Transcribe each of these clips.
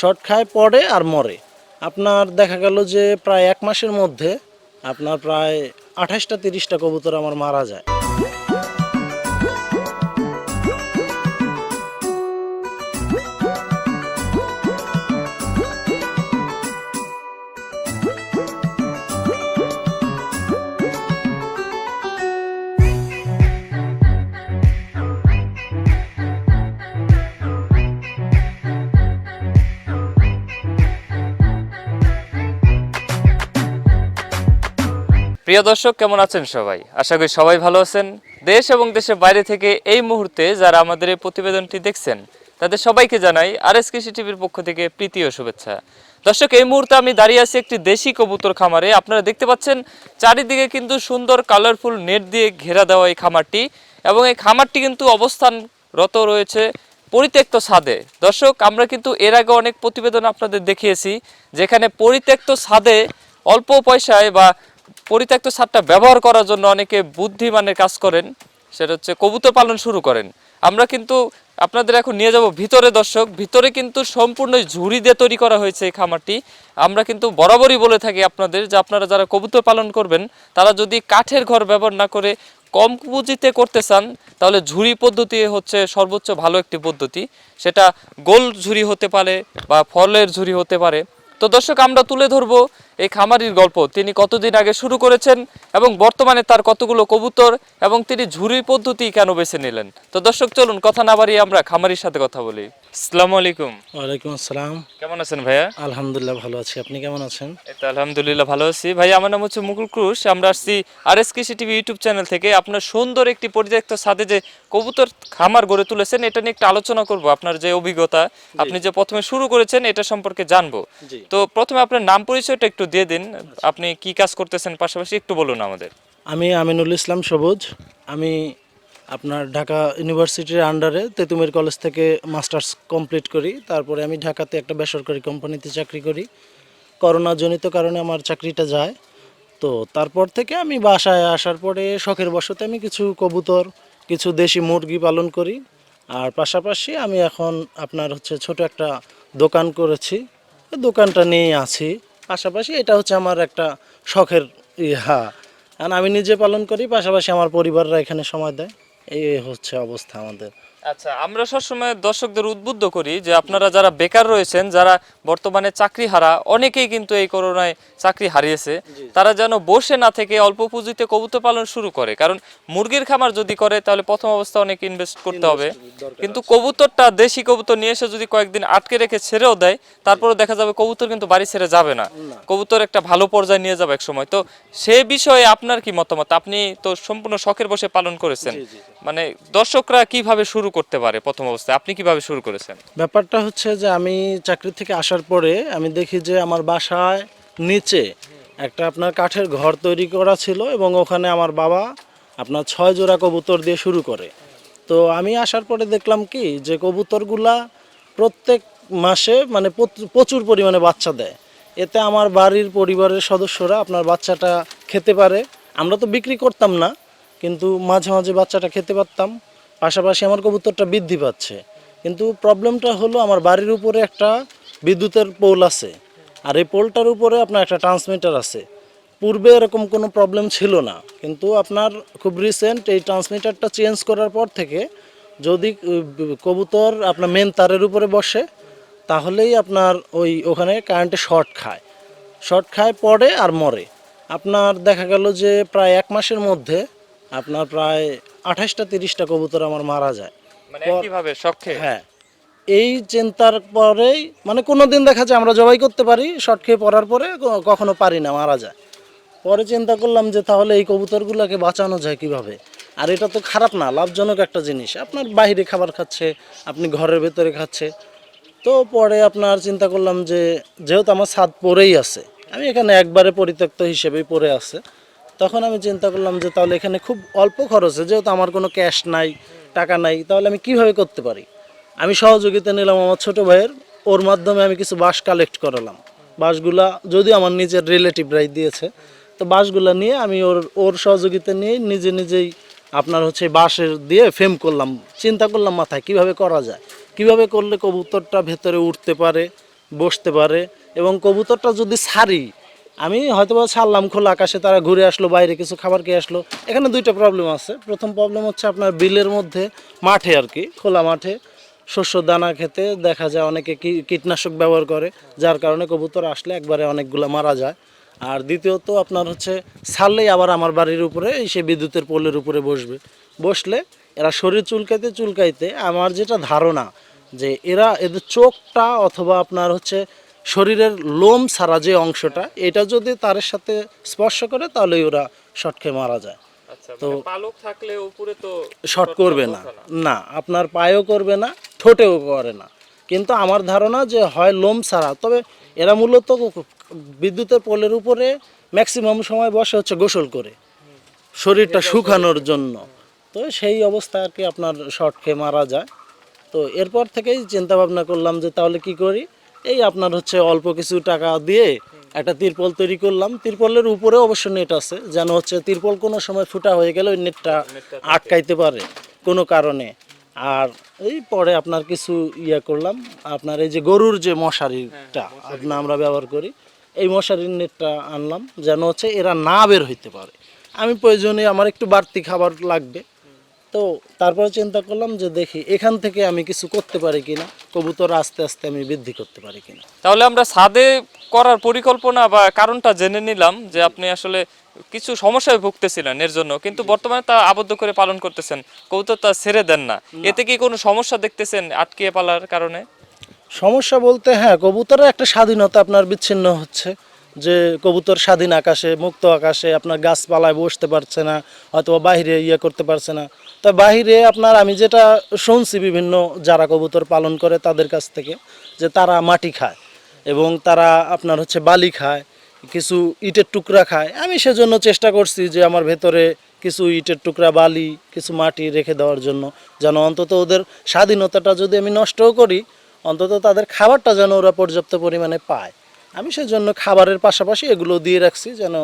Short খায়, পড়ে আর মরে। আপনার দেখা গেল যে প্রায় এক মাসের মধ্যে আপনার প্রায় আঠাশটা, তিরিশটা কবুতর আমার মারা যায়। প্রিয় দর্শক, কেমন আছেন সবাই? আশা করি সবাই ভালো আছেন। দেশ এবং দেশের বাইরে থেকে এই মুহূর্তে যারা আমাদের এই প্রতিবেদনটি দেখছেন, তাদের সবাইকে জানাই আর এস কৃষি টিভির পক্ষ থেকে প্রীতি ও শুভেচ্ছা। দর্শক, এই মুহূর্তে আমি দাঁড়িয়ে আছি একটি দেশি কবুতর খামারে। আপনারা দেখতে পাচ্ছেন, চারিদিকে কিন্তু সুন্দর কালারফুল নেট দিয়ে ঘেরা দেওয়া এই খামারটি এবং এই খামারটি কিন্তু অবস্থানরত রয়েছে পরিত্যক্ত ছাদে। দর্শক, আমরা কিন্তু এর আগে অনেক প্রতিবেদন আপনাদের দেখিয়েছি, যেখানে পরিত্যক্ত ছাদে অল্প পয়সায় বা পরিত্যক্ত সারটা ব্যবহার করার জন্য অনেকে বুদ্ধিমানের কাজ করেন, সেটা হচ্ছে কবুতর পালন শুরু করেন। আমরা কিন্তু আপনাদের এখন নিয়ে যাব ভিতরে, দর্শক। ভিতরে কিন্তু সম্পূর্ণ ঝুড়ি দিয়ে তৈরি করা হয়েছে এই খামারটি। আমরা কিন্তু বরাবরই বলে থাকি আপনাদের যে আপনারা যারা কবুতর পালন করবেন, তারা যদি কাঠের ঘর ব্যবহার না করে কম পুঁজিতে করতে চান, তাহলে ঝুড়ি পদ্ধতি হচ্ছে সর্বোচ্চ ভালো একটি পদ্ধতি। সেটা গোল ঝুড়ি হতে পারে বা ফলের ঝুড়ি হতে পারে। তো দর্শক, আমরা তুলে ধরবো এই খামারির গল্প। তিনি কতদিন আগে শুরু করেছেন এবং বর্তমানে তার কতগুলো কবুতর এবং তিনি ঝুড়ি পদ্ধতি কেন বেছে নিলেন? তো দর্শক চলুন কথা না বাড়িয়ে আমরা খামারির সাথে কথা বলি। আসসালামু আলাইকুম। ওয়ালাইকুম আসসালাম। কেমন আছেন ভাইয়া? আলহামদুলিল্লাহ ভালো আছি। আপনি কেমন আছেন? এই তো আলহামদুলিল্লাহ ভালো আছি। ভাই আমার নাম হচ্ছে মুকুল ক্রুশ। আমরা আসছি R S Krishi TV YouTube channel থেকে। আপনার সুন্দর একটি পরিত্যক্ত সাথে যে কবুতর খামার গড়ে তুলেছেন এটা নিয়ে একটু আলোচনা করব। আপনার যে অভিজ্ঞতা আপনি যে প্রথমে শুরু করেছেন এটা সম্পর্কে জানব। তো প্রথমে আপনার নাম পরিচয়টা একটু দিয়ে দিন, আপনি কি কাজ করতেছেন পাশাপাশি একটু বলুন আমাদের। আমি আমিনুল ইসলাম সবুজ, আমি আপনার ঢাকা ইউনিভার্সিটির আন্ডারে তেতুমের কলেজ থেকে মাস্টার্স কমপ্লিট করি, তারপরে আমি ঢাকাতে একটা বেসরকারি কোম্পানিতে চাকরি করি। করোনা জনিত কারণে আমার চাকরিটা যায়। তো তারপর থেকে আমি বাসায় আসার পরে শখের বশতে আমি কিছু কবুতর, কিছু দেশি মুরগি পালন করি। আর পাশাপাশি আমি এখন আপনার হচ্ছে ছোট একটা দোকান করেছি। দোকানটা নিয়ে আছি। পাশাপাশি এটা হচ্ছে আমার একটা শখের ইহা। কারণ আমি নিজে পালন করি, পাশাপাশি আমার পরিবাররা এখানে সময় দেয়। এই হচ্ছে অবস্থা আমাদের। আচ্ছা আমরা সবসময় দর্শকদের উদ্বুদ্ধ করি যে আপনারা যারা বেকার রয়েছেন যারা বর্তমানে চাকরি হারা অনেকেই কিন্তু এই করোনায় চাকরি হারিয়েছে। তারা যেন বসে না থেকে অল্প পুঁজিতে কবুতর পালন শুরু করে। কারণ মুরগির খামার যদি করে তাহলে প্রথম অবস্থা অনেক ইনভেস্ট করতে হবে। কিন্তু কবুতরটা দেশি কবুতর নিয়ে এসে যদি কয়েকদিন আটকে রেখে ছেড়েও দেয় তারপরে দেখা যাবে কবুতর কিন্তু বাড়ি ছেড়ে যাবে না। কবুতর একটা ভালো পর্যায়ে নিয়ে যাবে এক সময় তো সে বিষয়ে আপনার কি মতামত? আপনি তো সম্পূর্ণ শখের বসে পালন করেছেন। মানে দর্শকরা কীভাবে শুরু করতে পারে প্রথম অবস্থায়? আপনি কীভাবে শুরু করেছেন? ব্যাপারটা হচ্ছে যে আমি চাকরি থেকে আসার পরে আমি দেখি যে আমার বাসায় নিচে একটা আপনার কাঠের ঘর তৈরি করা ছিল এবং ওখানে আমার বাবা আপনার ছয় জোড়া কবুতর দিয়ে শুরু করে। তো আমি আসার পরে দেখলাম কি যে কবুতরগুলা প্রত্যেক মাসে মানে প্রচুর পরিমাণে বাচ্চা দেয়। এতে আমার বাড়ির পরিবারের সদস্যরা আপনার বাচ্চাটা খেতে পারে। আমরা তো বিক্রি করতাম না, কিন্তু মাঝে মাঝে বাচ্চাটা খেতে পারতাম। পাশাপাশি আমার কবুতরটা বৃদ্ধি পাচ্ছে। কিন্তু প্রবলেমটা হলো আমার বাড়ির উপরে একটা বিদ্যুতের পোল আছে। আর এই পোলটার উপরে আপনার একটা ট্রান্সমিটার আছে। পূর্বে এরকম কোনো প্রবলেম ছিল না। কিন্তু আপনার খুব রিসেন্ট এই ট্রান্সমিটারটা চেঞ্জ করার পর থেকে যদি কবুতর আপনার মেন তারের উপরে বসে, তাহলেই আপনার ওই ওখানে কারেন্টে শর্ট খায়। শর্ট খায়, পড়ে আর মরে। আপনার দেখা গেল যে প্রায় এক মাসের মধ্যে আপনার প্রায় আঠাশটা তিরিশটা কবুতর আমার মারা যায়। মানে কীভাবে শখে? হ্যাঁ। এই চিন্তার পরেই মানে কোনো দিন দেখা যায় আমরা জবাই করতে পারি শর্ট খেয়ে পড়ার পরে কখনো পারি না মারা যায়। পরে চিন্তা করলাম যে তাহলে এই কবুতরগুলোকে বাঁচানো যায় কীভাবে? আর এটা তো খারাপ না লাভজনক একটা জিনিস। আপনার বাইরে খাবার খাচ্ছে আপনি ঘরের ভেতরে খাচ্ছে। তো পরে আপনার চিন্তা করলাম যে যেহেতু আমার ছাদ পরেই আছে আমি এখানে একবারে পরিত্যক্ত হিসেবেই পড়ে আছে। তখন আমি চিন্তা করলাম যে তাহলে এখানে খুব অল্প খরচে, যেহেতু আমার কোনো ক্যাশ নাই, টাকা নাই, তাহলে আমি কীভাবে করতে পারি? আমি সহযোগিতা নিলাম আমার ছোট ভাইয়ের, ওর মাধ্যমে আমি কিছু বাঁশ কালেক্ট করালাম। বাঁশগুলা যদি আমার নিজের রিলেটিভরাই দিয়েছে, তো বাঁশগুলা নিয়ে আমি ওর ওর সহযোগিতা নিয়ে নিজে নিজেই আপনার হচ্ছে বাঁশের দিয়ে ফ্রেম করলাম। চিন্তা করলাম, মাথায় কীভাবে করা যায়? কীভাবে করলে কবুতরটা ভেতরে উঠতে পারে, বসতে পারে? এবং কবুতরটা যদি ছাড়ি আমি হয়তো বা ছাড়লাম খোলা আকাশে, তারা ঘুরে আসলো, বাইরে কিছু খাবার খেয়ে আসলো। এখানে দুইটা প্রবলেম আছে। প্রথম প্রবলেম হচ্ছে আপনার বিলের মধ্যে মাঠে আর কি, খোলা মাঠে শস্য দানা খেতে দেখা যায় অনেকে কীটনাশক ব্যবহার করে, যার কারণে কবুতর আসলে একবারে অনেকগুলো মারা যায়। আর দ্বিতীয়ত আপনার হচ্ছে ছাড়লেই আবার আমার বাড়ির উপরে সে বিদ্যুতের পোলের উপরে বসবে। বসলে এরা শরীর চুলকাইতে চুলকাইতে আমার যেটা ধারণা যে এরা এদের চোখটা অথবা আপনার হচ্ছে শরীরের লোম ছাড়া যে অংশটা এটা যদি তার সাথে স্পর্শ করে তাহলে ওরা শর্ট খেয়ে মারা যায়। আচ্ছা তো- মানে পালক থাকলে উপরে তো শর্ট করবে না। না। আপনার পায়েও করবে না ঠোঁটেও করে না। কিন্তু আমার ধারণা যে হয় লোম ছাড়া তবে এরা মূলত বিদ্যুতের পোলের উপরে ম্যাক্সিমাম সময় বসে হচ্ছে গোসল করে শরীরটা শুকানোর জন্য। তো সেই অবস্থা আর কি আপনার শর্ট খেয়ে মারা যায়। তো এরপর থেকেই চিন্তা ভাবনা করলাম যে তাহলে কি করি? এই আপনার হচ্ছে অল্প কিছু টাকা দিয়ে একটা তিরপল তৈরি করলাম। তিরপলের উপরে অবশ্য নেট আছে যেন হচ্ছে তিরপল কোনো সময় ফুটা হয়ে গেলে ওই নেটটা আটকাইতে পারে কোনো কারণে। আর এই পরে আপনার কিছু ইয়ে করলাম আপনার এই যে গরুর যে মশারিটা আপনার আমরা ব্যবহার করি এই মশারির নেটটা আনলাম যেন হচ্ছে এরা না বের হইতে পারে। আমি প্রয়োজনে আমার একটু বাড়তি খাবার লাগবে তো তারপরে চিন্তা করলাম যে দেখি এখান থেকে আমি কিছু করতে পারি কিনা কবুতর আস্তে আস্তে আমি বৃদ্ধি করতে পারি কিনা। তাহলে আমরা ছাদে করার পরিকল্পনা বা কারণটা জেনে নিলাম যে আপনি আসলে কিছু সমস্যায় ভুগতেছিলেন এর জন্য কিন্তু বর্তমানে তা আবদ্ধ করে পালন করতেছেন কবুতর তা ছেড়ে দেন না। এতে কি কোনো সমস্যা দেখতেছেন আটকিয়ে পালার কারণে? সমস্যা বলতে হ্যাঁ কবুতরের একটা স্বাধীনতা আপনার বিচ্ছিন্ন হচ্ছে। যে কবুতর স্বাধীন আকাশে, মুক্ত আকাশে আপনার গাছপালায় বসতে পারছে না, অথবা বাইরে ইয়ে করতে পারছে না। তো বাইরে আপনার আমি যেটা শুনছি বিভিন্ন যারা কবুতর পালন করে তাদের কাছ থেকে, যে তারা মাটি খায় এবং তারা আপনার হচ্ছে বালি খায়, কিছু ইটের টুকরা খায়। আমি সেজন্য চেষ্টা করছি যে আমার ভেতরে কিছু ইটের টুকরা, বালি, কিছু মাটি রেখে দেওয়ার জন্য, যেন অন্তত ওদের স্বাধীনতাটা যদি আমি নষ্টও করি, অন্তত তাদের খাবারটা যেন ওরা পর্যাপ্ত পরিমাণে পায়। আমি সেজন্য খাবারের পাশাপাশি এগুলো দিয়ে রাখছি যেন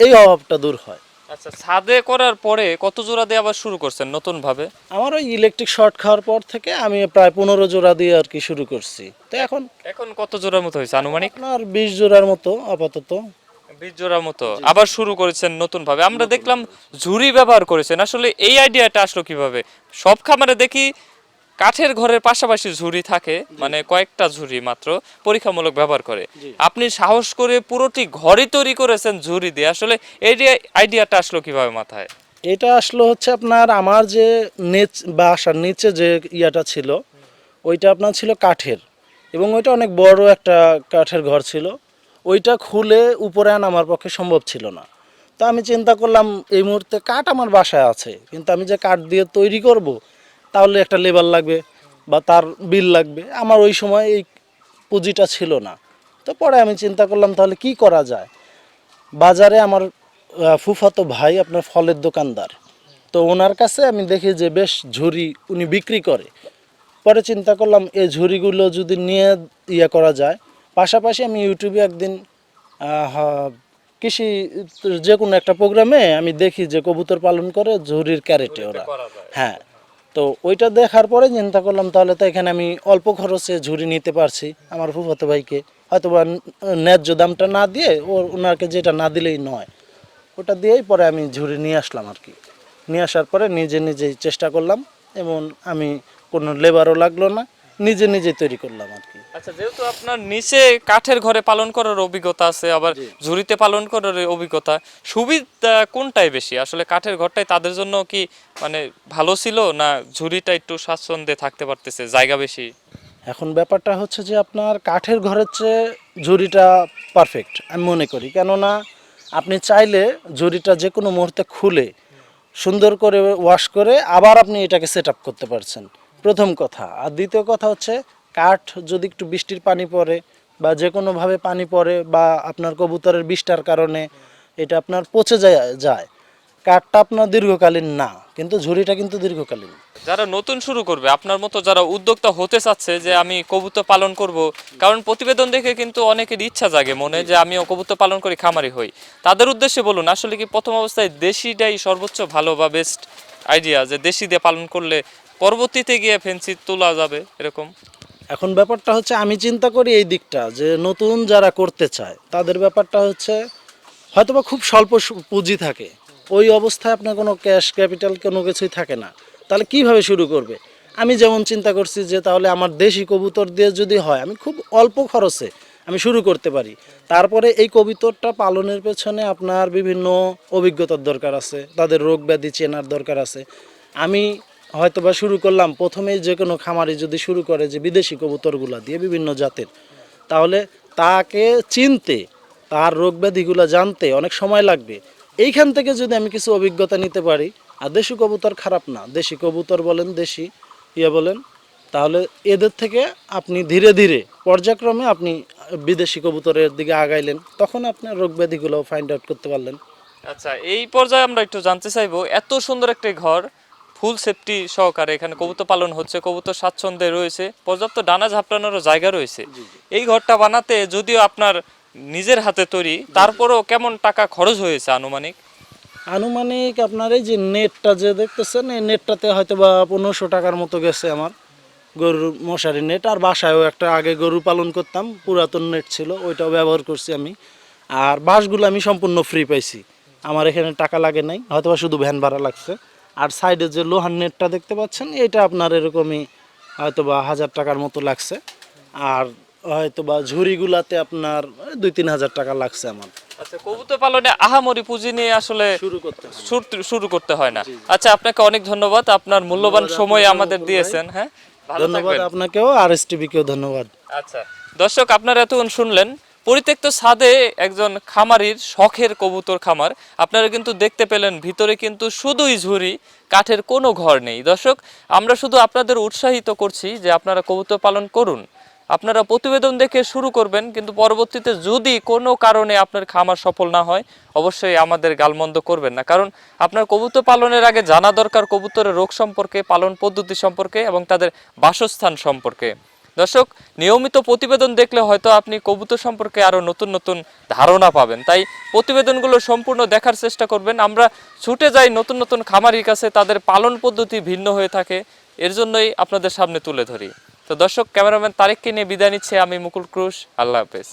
এই অভাবটা দূর হয়। আচ্ছা ছাদে করার পরে কত জোড়া দিয়ে আবার শুরু করছেন নতুন ভাবে আমার ওই ইলেকট্রিক শর্ট খাওয়ার পর থেকে আমি প্রায় পনেরো জোড়া দিয়ে আর কি শুরু করছি। তো এখন এখন কত জোড়ার মতো হয়েছে আনুমানিক? আপনার বিশ জোড়ার মতো আপাতত। বিশ জোড়ার মতো। আবার শুরু করেছেন নতুন ভাবে আমরা দেখলাম ঝুড়ি ব্যবহার করেছেন। আসলে এই আইডিয়াটা আসলো কীভাবে? সব খামারে দেখি কাঠের ঘরের পাশাপাশি ঝুড়ি থাকে মানে কয়েকটা ঝুড়ি মাত্র পরীক্ষামূলক ব্যবহার করে। আপনি সাহস করে পুরোটি ঘরই তৈরি করেছেন ঝুড়ি দিয়ে আসলে এই আইডিয়াটা আসলো কীভাবে মাথায়? এটা আসলো হচ্ছে আপনার আমার যে নেচ বাসার নিচে যে ইয়াটা ছিল ওইটা আপনার ছিল কাঠের। এবং ওইটা অনেক বড় একটা কাঠের ঘর ছিল। ওইটা খুলে উপরে আনা আমার পক্ষে সম্ভব ছিল না। তো আমি চিন্তা করলাম এই মুহূর্তে কাঠ আমার বাসায় আছে। কিন্তু আমি যে কাঠ দিয়ে তৈরি করব তাহলে একটা লেবার লাগবে বা তার বিল লাগবে। আমার ওই সময় এই পুঁজিটা ছিল না। তো পরে আমি চিন্তা করলাম তাহলে কি করা যায়? বাজারে আমার ফুফাতো ভাই আপনার ফলের দোকানদার। তো ওনার কাছে আমি দেখি যে বেশ ঝুড়ি উনি বিক্রি করে। পরে চিন্তা করলাম এই ঝুড়িগুলো যদি নিয়ে ইয়ে করা যায়। পাশাপাশি আমি ইউটিউবে একদিন কৃষি যে কোনো একটা প্রোগ্রামে আমি দেখি যে কবুতর পালন করে ঝুড়ির ক্যারেটে ওরা। হ্যাঁ। তো ওইটা দেখার পরে চিন্তা করলাম, তাহলে তো এখানে আমি অল্প খরচে ঝুড়ি নিতে পারছি আমার ফুফাতো ভাইকে। হয়তো বা ন্যায্য দামটা না দিয়ে ও ওনাকে যেটা না দিলেই নয়। ওটা দিয়েই পরে আমি ঝুড়ি নিয়ে আসলাম আর কি। নিয়ে আসার পরে নিজে নিজেই চেষ্টা করলাম এবং আমি কোনো লেবারও লাগল না। নিজে নিজে তৈরি করলাম আর কি। আচ্ছা যেহেতু আপনার নিচে কাঠের ঘরে পালন করার অভিজ্ঞতা আছে আবার ঝুড়িতে পালন করার অভিজ্ঞতা সুবিধা কোনটাই বেশি? আসলে কাঠের ঘরটাই তাদের জন্য কি মানে ভালো ছিল না ঝুড়িটা একটু স্বাচ্ছন্দ্যে থাকতে পারতেছে জায়গা বেশি? এখন ব্যাপারটা হচ্ছে যে আপনার কাঠের ঘরের চেয়ে ঝুড়িটা পারফেক্ট আমি মনে করি। কেননা আপনি চাইলে ঝুড়িটা যে কোনো মুহূর্তে খুলে সুন্দর করে ওয়াশ করে আবার আপনি এটাকে সেট আপ করতে পারছেন। প্রথম কথা। আর দ্বিতীয় কথা হচ্ছে, কাঠ যদি একটু বৃষ্টির পানি পড়ে বা যে কোনোভাবে পানি পড়ে বা আপনার কবুতরের বিষটার কারণে এটা আপনার পচে যায় যায়। কাঠটা আপনার দীর্ঘকালীন না, কিন্তু ঝুড়িটা কিন্তু দীর্ঘকালীন। যারা নতুন শুরু করবে, আপনার মতো যারা উদ্যোক্তা হতে চাচ্ছে যে আমি কবুতর পালন করব, কারণ প্রতিবেদন দেখে কিন্তু অনেকের ইচ্ছা জাগে মনে যে আমিও কবুতর পালন করি, খামারি হই। তাদের উদ্দেশ্যে বলুন, আসলে কি প্রথম অবস্থায় দেশিটাই সর্বোচ্চ ভালো বা বেস্ট আইডিয়া যে দেশি দিয়ে পালন করলে পরবর্তীতে গিয়ে ফেন্সি তোলা যাবে, এরকম। এখন ব্যাপারটা হচ্ছে, আমি চিন্তা করি এই দিকটা, যে নতুন যারা করতে চায়, তাদের ব্যাপারটা হচ্ছে, হয়তোবা খুব স্বল্প পুঁজি থাকে। ওই অবস্থায় আপনার কোনো ক্যাশ ক্যাপিটাল কোনো কিছুই থাকে না। তাহলে কীভাবে শুরু করবে? আমি যেমন চিন্তা করছি যে, তাহলে আমার দেশি কবুতর দিয়ে যদি হয়, আমি খুব অল্প খরচে আমি শুরু করতে পারি। তারপরে এই কবিতরটা পালনের পেছনে আপনার বিভিন্ন অভিজ্ঞতার দরকার আছে, তাদের রোগ ব্যাধি চেনার দরকার আছে। আমি হয়তোবা শুরু করলাম, প্রথমেই যে কোনো খামারি যদি শুরু করে যে বিদেশি কবুতরগুলা দিয়ে বিভিন্ন জাতের, তাহলে তাকে চিনতে, তার রোগ ব্যাধিগুলো জানতে অনেক সময় লাগবে। এইখান থেকে যদি আমি কিছু অভিজ্ঞতা নিতে পারি, আর দেশি কবুতর খারাপ না, দেশি কবুতর বলেন, দেশি ইয়ে বলেন, তাহলে এদের থেকে আপনি ধীরে ধীরে পর্যায়ক্রমে আপনি বিদেশি কবুতরের দিকে আগাইলেন, তখন আপনার রোগ ব্যাধিগুলো ফাইন্ড আউট করতে পারলেন। আচ্ছা এই পর্যায়ে আমরা একটু জানতে চাইব, এত সুন্দর একটি ঘর ফুল সেফটি সহকারে এখানে কবুতর পালন হচ্ছে কবুতর স্বাচ্ছন্দ্যে রয়েছে পর্যাপ্ত ডানা ঝাপটানোরও জায়গা রয়েছে। এই ঘরটা বানাতে যদিও আপনার নিজের হাতে তৈরি তারপরেও কেমন টাকা খরচ হয়েছে আনুমানিক? আনুমানিক আপনার এই যে নেটটা যে দেখতেছেন এই নেটটাতে হয়তো বা পনেরোশো টাকার মতো গেছে আমার গরুর মশারি নেট। আর বাসায়ও একটা আগে গরু পালন করতাম পুরাতন নেট ছিল ওইটাও ব্যবহার করছি আমি। আর বাসগুলো আমি সম্পূর্ণ ফ্রি পাইছি। আমার এখানে টাকা লাগে নাই হয়তো শুধু ভ্যান ভাড়া লাগছে। আর সাইডে যে লোহার নেটটা দেখতে পাচ্ছেন এটা আপনার এরকমই হয়তো বা হাজার টাকার মতো লাগছে। আর হয়তো বা ঝুড়িগুলাতে আপনার দুই তিন হাজার টাকা লাগছে আমার। আচ্ছা কবুতর পালনে আহামরি পুঁজি নিয়ে আসলে শুরু করতে শুরু- করতে হয় না। আচ্ছা আপনাকে অনেক ধন্যবাদ। আপনার মূল্যবান সময় আমাদের দিয়েছেন হ্যাঁ? ধন্যবাদ আপনাকেও আর এস টিভিকেও ধন্যবাদ। আচ্ছা দর্শক আপনারা এতক্ষণ শুনলেন পরিত্যক্ত ছাদে একজন খামারির শখের কবুতর খামার। আপনারা কিন্তু দেখতে পেলেন, ভিতরে কিন্তু শুধুই ঝুড়ি, কাঠের কোনো ঘর নেই। দর্শক, আমরা শুধু আপনাদের উৎসাহিত করছি যে আপনারা কবুতর পালন করুন। আপনারা প্রতিবেদন দেখে শুরু করবেন, কিন্তু পরবর্তীতে যদি কোনো কারণে আপনার খামার সফল না হয়, অবশ্যই আমাদের গালমন্দ করবেন না। কারণ আপনার কবুতর পালনের আগে জানা দরকার কবুতরের রোগ সম্পর্কে, পালন পদ্ধতি সম্পর্কে এবং তাদের বাসস্থান সম্পর্কে। দর্শক, নিয়মিত প্রতিবেদন দেখলে হয়তো আপনি কবুতর সম্পর্কে আরও নতুন নতুন ধারণা পাবেন। তাই প্রতিবেদনগুলো সম্পূর্ণ দেখার চেষ্টা করবেন। আমরা ছুটে যাই নতুন নতুন খামারির কাছে, তাদের পালন পদ্ধতি ভিন্ন হয়ে থাকে। এর জন্যই আপনাদের সামনে তুলে ধরি। তো দর্শক, ক্যামেরাম্যান তারেককে নিয়ে বিদায় নিচ্ছে আমি মুকুল ক্রুশ। আল্লাহ হাফেজ।